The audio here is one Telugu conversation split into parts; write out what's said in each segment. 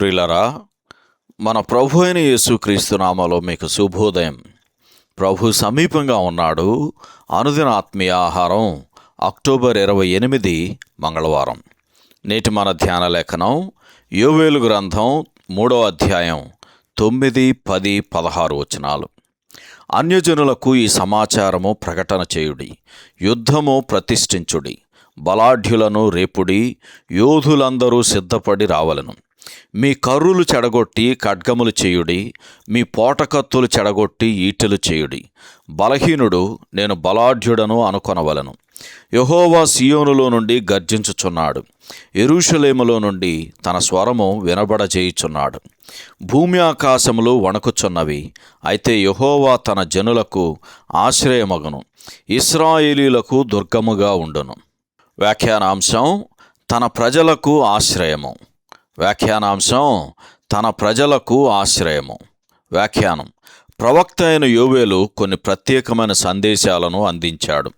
ప్రియులరా మన ప్రభు అయిన యేసుక్రీస్తు నామలో మీకు శుభోదయం. ప్రభు సమీపంగా ఉన్నాడు. అనుదిన ఆత్మీయ ఆహారం అక్టోబర్ ఇరవై ఎనిమిది మంగళవారం. నేటి మన ధ్యాన లేఖనం యోవేలు గ్రంథం మూడో అధ్యాయం తొమ్మిది పది పదహారు వచనాలు. అన్యజనులకు ఈ సమాచారము ప్రకటన చేయుడి యుద్ధము ప్రతిష్ఠించుడి. బలాఢ్యులను రేపుడి యోధులందరూ సిద్ధపడి రావలను. మీ కర్రులు చెడగొట్టి ఖడ్గములు చేయుడి మీ పోటకత్తులు చెడగొట్టి ఈటెలు చేయుడి. బలహీనుడు నేను బలాఢ్యుడను అనుకొనవలను. యహోవా సియోనులో నుండి గర్జించుచున్నాడు. ఎరుషలేములో నుండి తన స్వరము వినబడజేయుచున్నాడు. భూమి ఆకాశములు వణకుచున్నవి అయితే యహోవా తన జనులకు ఆశ్రయమగును. ఇస్రాయేలీలకు దుర్గముగా ఉండును. వ్యాఖ్యానాంశం తన ప్రజలకు ఆశ్రయము. వ్యాఖ్యానాంశం తన ప్రజలకు ఆశ్రయము. వ్యాఖ్యానం. ప్రవక్త అయిన యోవేలు కొన్ని ప్రత్యేకమైన సందేశాలను అందించాడు.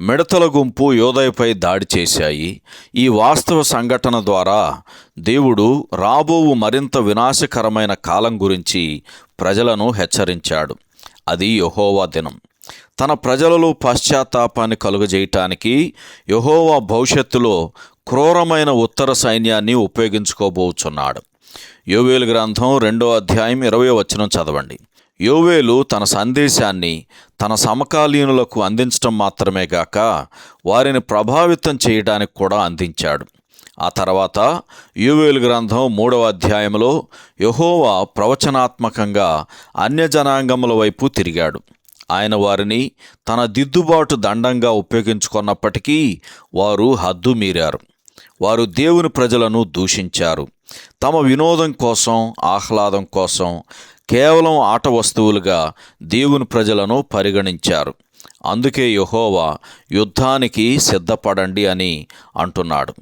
మిడతల గుంపు యోదయపై దాడి చేశాయి. ఈ వాస్తవ సంఘటన ద్వారా దేవుడు రాబోవు మరింత వినాశకరమైన కాలం గురించి ప్రజలను హెచ్చరించాడు. అది యహోవా దినం. తన ప్రజలలో పశ్చాత్తాపాన్ని కలుగజేయటానికి యహోవా భవిష్యత్తులో క్రూరమైన ఉత్తర సైన్యాన్ని ఉపయోగించుకోబోచున్నాడు. యోవేలు గ్రంథం రెండో అధ్యాయం ఇరవై వచనం చదవండి. యోవేలు తన సందేశాన్ని తన సమకాలీనులకు అందించడం మాత్రమే గాక వారిని ప్రభావితం చేయడానికి కూడా అందించాడు. ఆ తర్వాత యువేలు గ్రంథం మూడవ అధ్యాయంలో యహోవా ప్రవచనాత్మకంగా అన్యజనాంగముల వైపు తిరిగాడు. ఆయన వారిని తన దిద్దుబాటు దండంగా ఉపయోగించుకున్నప్పటికీ వారు హద్దు మీరారు. వారు దేవుని ప్రజలను దూషించారు. తమ వినోదం కోసం ఆహ్లాదం కోసం కేవలం ఆట వస్తువులుగా దేవుని ప్రజలను పరిగణించారు. అందుకే యహోవా యుద్ధానికి సిద్ధపడండి అని అంటున్నాడు.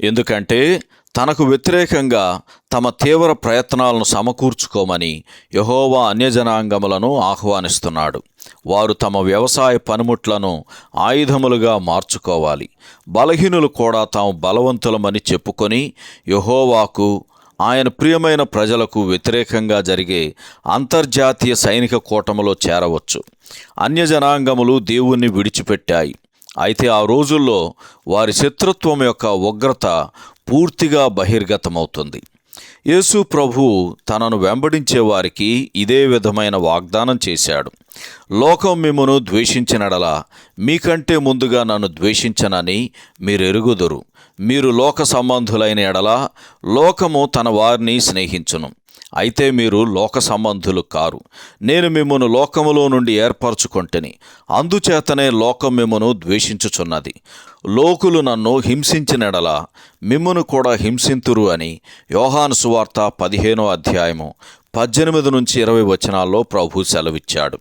ఎందుకంటే తనకు వ్యతిరేకంగా తమ తీవ్ర ప్రయత్నాలను సమకూర్చుకోమని యహోవా అన్యజనాంగములను ఆహ్వానిస్తున్నాడు. వారు తమ వ్యవసాయ పనిముట్లను ఆయుధములుగా మార్చుకోవాలి. బలహీనులు కూడా తాము బలవంతులమని చెప్పుకొని యహోవాకు ఆయన ప్రియమైన ప్రజలకు వ్యతిరేకంగా జరిగే అంతర్జాతీయ సైనిక కూటములో చేరవచ్చు. అన్యజనాంగములు దేవుణ్ణి విడిచిపెట్టాయి. అయితే ఆ రోజుల్లో వారి శత్రుత్వం యొక్క ఉగ్రత పూర్తిగా బహిర్గతమవుతుంది. యేసు ప్రభు తనను వెంబడించే వారికి ఇదే విధమైన వాగ్దానం చేశాడు. లోకం మిమ్మను ద్వేషించినడలా మీకంటే ముందుగా నన్ను ద్వేషించనని మీరు ఎరుగుదురు మీరు లోక సంబంధులైన ఎడల లోకము తన వారిని స్నేహించును. అయితే మీరు లోక సంబంధులు కారు. నేను మిమ్మను లోకములో నుండి ఏర్పరచుకొంటిని. అందుచేతనే లోకం మిమ్మను ద్వేషించుచున్నది. లోకులు నన్ను హింసించినడల మిమ్మను కూడా హింసింతురు అని యోహాను సువార్త పదిహేనో అధ్యాయము పద్దెనిమిది నుంచి ఇరవై వచనాల్లో ప్రభు సెలవిచ్చాడు.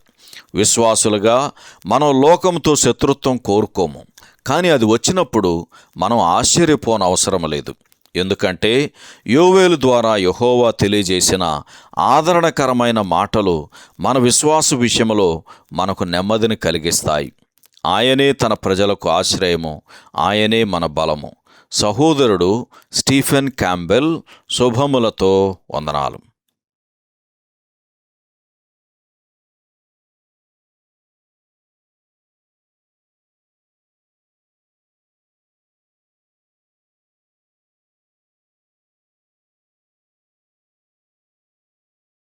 విశ్వాసులుగా మనం లోకంతో శత్రుత్వం కోరుకోము. కానీ అది వచ్చినప్పుడు మనం ఆశ్చర్యపోనవసరం లేదు. ఎందుకంటే యోవేలు ద్వారా యహోవా తెలియజేసిన ఆదరణకరమైన మాటలు మన విశ్వాస విషయంలో మనకు నెమ్మదిని కలిగిస్తాయి. ఆయనే తన ప్రజలకు ఆశ్రయము ఆయనే మన బలము. సహోదరుడు స్టీఫెన్ క్యాంబెల్ శుభములతో వందనాలు.